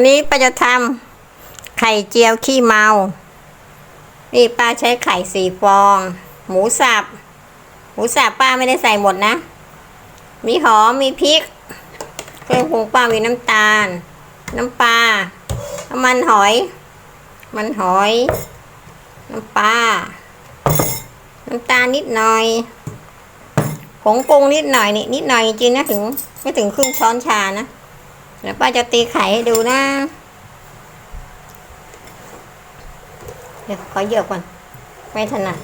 วันนี้ป้าจะทำไข่เจียวขี้เมา นี่ป้าใช้ไข่สี่ฟอง หมูสับ หมูสับป้าไม่ได้ใส่หมดนะ มีหอม มีพริก เครื่องปรุงป้ามีน้ำตาล น้ำปลา น้ำมันหอย มันหอย น้ำปลา น้ำตาลนิดหน่อย ผงปรุงนิดหน่อยนี่นิดหน่อยจริงนะถึงไม่ถึงครึ่งช้อนชานะ เดี๋ยวป้าจะตีไข่ให้ดูนะ เดี๋ยวขอเยอะก่อน ไม่ถนัด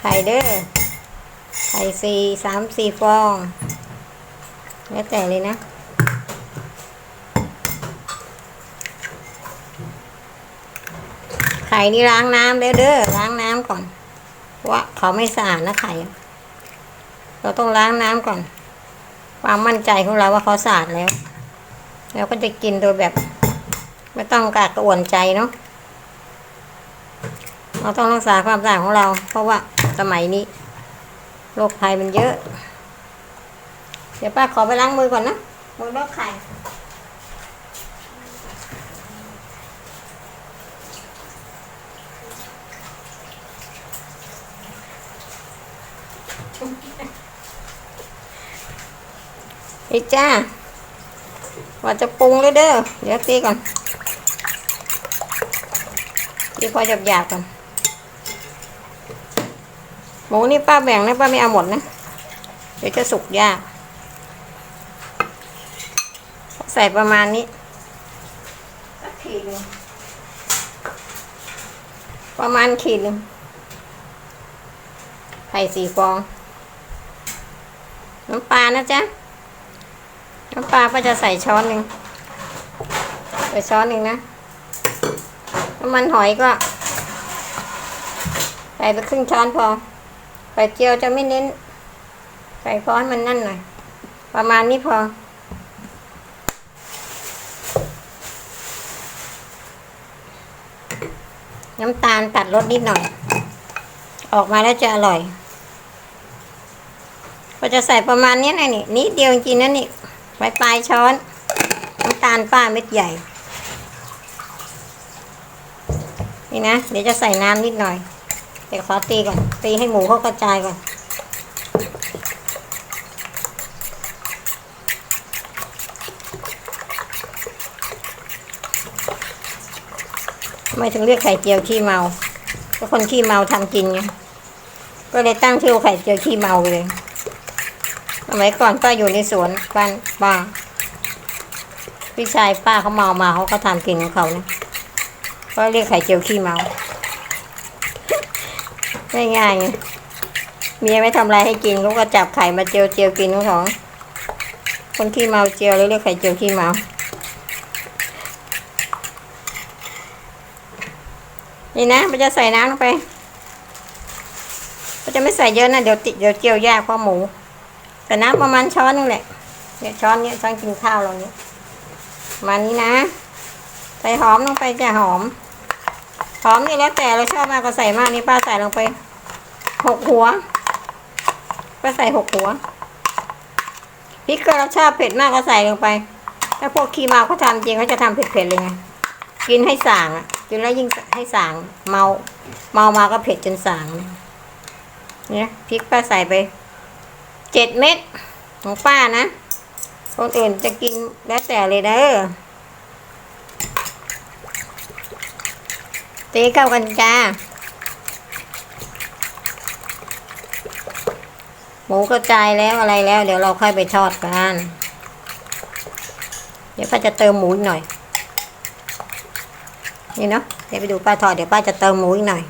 ไข่เด้อ ไข่สี่สามสี่ฟอง แล้วแต่เลยนะไข่นี่ล้างน้ำเด้อเด้อล้างน้ำก่อนเพราะว่าเขาไม่สะอาดนะไข่ เราต้องล้างน้ำก่อน ความมั่นใจของเราว่าเขาสะอาดแล้วเราก็จะกินโดยแบบ ไม่ต้องกากกระอ่วนใจเนาะเราต้องรักษาความสะอาดของเรา เพราะว่าสมัยนี้โรคภัยมันเยอะ เดี๋ยวป้าขอไปล้างมือก่อนนะมือลอกไข่ นี่จ้า ว่าจะปรุงเลยเด้อ เดี๋ยวตีก่อนตีพอหยาบหยาบๆก่อน หมูนี่ป้าแบ่งนะป้าไม่เอาหมดนะ เดี๋ยวจะสุกยาก ใส่ประมาณนี้สักขีดหนึ่งประมาณขีดหนึ่งไข่สี่ฟอง น้ำปลานะจ๊ะ น้ำปลาก็จะใส่ช้อนหนึ่งใส่ช้อนหนึ่งนะน้ำมันหอยก็ใส่ไปครึ่งช้อนพอไข่เจียวจะไม่เน้น ใส่พอให้มันนั่นหน่อย ประมาณนี้พอ น้ำตาลตัดรสนิดหน่อย ออกมาแล้วจะอร่อย ก็จะใส่ประมาณนี้นะนี่นิดเดียวจริงๆนะนี่ ปลายปลายช้อนน้ำตาลป้าเม็ดใหญ่ นี่นะ เดี๋ยวจะใส่น้ำนิดหน่อย เดี๋ยวขอตีก่อน ตีให้หมูเขากระจายก่อน ไม่ถึงเรียกไข่เจียวขี้เมาก็คนขี้เมาทำกินไงก็เลยตั้งชื่อไข่เจียวขี้เมาไปเลย สมัยก่อนป้าอยู่ในสวนบ้านป้าพี่ชายป้าเขาเมามาเขาก็ทำกินของเขานะก็เรียกไข่เจียวขี้เมาง่ายๆเมียไม่ทำอะไรให้กินเขาก็จับไข่มาเจียวเจียวกินของเขาคนขี้เมาเจียวเลยเรียกไข่เจียวขี้เมานี่นะมันจะใส่น้ำลงไปก็จะไม่ใส่เยอะนะเดี๋ยวติดเดี๋ยวเจียวยากเพราะหมู แต่น้ำประมาณช้อนนึงแหละเนี่ยช้อนเนี้ยช้อนกินข้าวเราเนี้ยมานี้นะ ใส่หอมลงไปจะหอม หอมนี่แล้วแต่เราชอบมากก็ใส่มากนี่ป้าใส่ลงไปหกหัวป้าใส่หกหัวพริกก็เราชอบเผ็ดมากก็ใส่ลงไป ถ้าพวกขี้เมาเขาทำจริงเขาจะทำเผ็ดๆเลยไงกินให้ส่างอะกินแล้วยิ่งให้ส่างเมา เมามาก็เผ็ดจนส่างเนี่ยพริกป้าใส่ไป เจ็ดเม็ดของป้านะ คนอื่นจะกินแล้วแต่เลยเด้อตีเข้ากันจ้า หมูกระจายแล้วอะไรแล้ว เดี๋ยวเราค่อยไปทอดกัน เดี๋ยวป้าจะเติมหมูอีกหน่อย นี่เนาะ เดี๋ยวไปดูป้าทอด เดี๋ยวป้าจะเติมหมูอีกหน่อย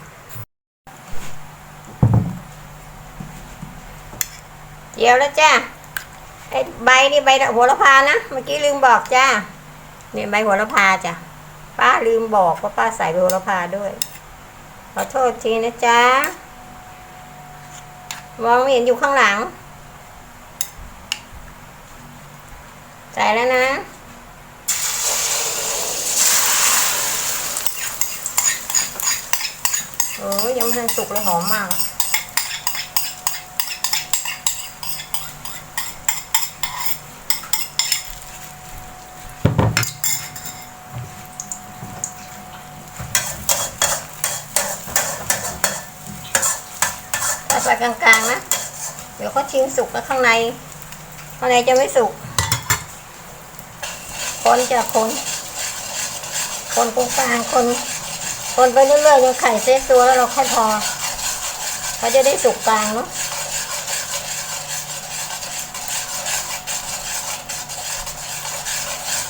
เดียวแล้วจ้าไอ้ใบนี่ใบโหระพานะ เมื่อกี้ลืมบอกจ้าเนี่ยใบโหระพาจ้ะป้าลืมบอกว่าป้าใส่ใบโหระพาด้วย ขอโทษทีนะจ๊ะมองไม่เห็นอยู่ข้างหลัง ใส่แล้วนะโอ้ยยังไม่ทันสุกเลยหอมมาก กลางๆนะ เดี๋ยวเขาชิงสุกแล้วข้างใน ข้างในจะไม่สุก คนจะคน คนกลางคน คนไปเรื่อยๆจนไข่เซตตัวแล้วเราค่อยพอเขาจะได้สุกกลางเนาะ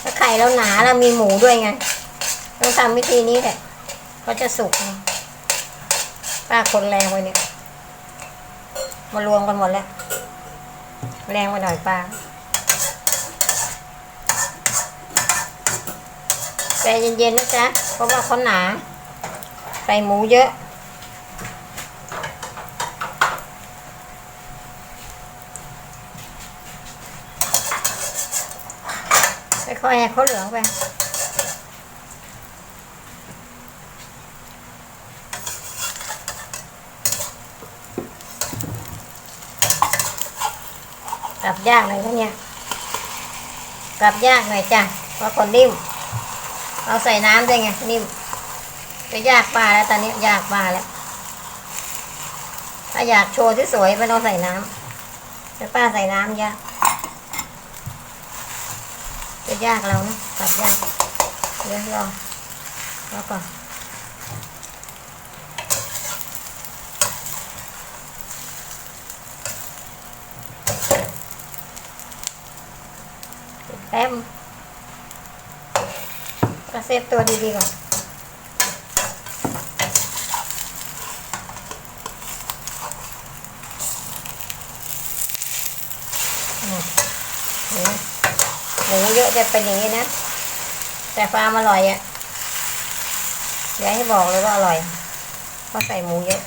ถ้าไข่เราหนาเรามีหมูด้วยไงต้องทำวิธีนี้แหละเขาจะสุกป้าคนแรงไปเนี่ย มารวมกันหมดแล้ว แรงไปหน่อยป้าใจเย็นๆนะจ๊ะ เพราะว่าเขาหนา ใส่หมูเยอะค่อยๆให้เขาเหลืองไป ลับยากหน่อยนะเนี่ยกลับยากหน่อยจ้ะเพราะคนนิ่มเราใส่น้ำได้ไงนิ่มจะยากปลาแล้วตอนนี้ยากปลาแล้วถ้าอยากโชว์ที่สวยไม่ต้องใส่น้ำแต่ป้าใส่น้ำยากจะยากเรานะกลับยากเดี๋ยวรอรอก่อน ป๊บก็เซฟตัวดีๆก่อนอืมเห็นไหมหมูเยอะจะเป็นอย่างนี้นะ แต่ฟาร์มอร่อยอะ่ะอย่าให้บอกเลยว่าอร่อยเพราะใส่หมูเยอะ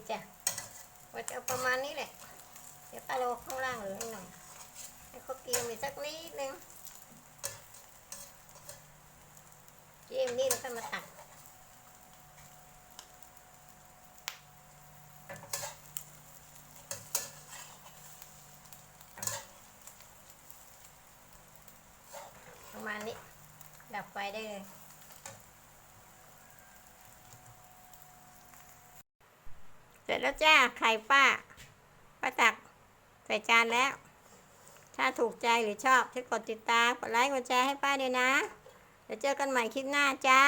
นี่จ้ะว่าจะเอาประมาณนี้แหละ เดี๋ยวป้าโลข้างล่างเหลือหน่อย ให้เขาเกรียมอีกสักนิดนึงเจียมนี่แล้วก็มาตักประมาณนี้ ดับไฟได้เลย เส ร็จแล้วจ้า ไข่ป้า ป้าตักใส่จานแล้ว ถ้าถูกใจหรือชอบช่วยกดติดตาม กดไลค์ กดแชร์ให้ป้าด้วยนะ เดี๋ยวเจอกันใหม่คลิปหน้าจ้า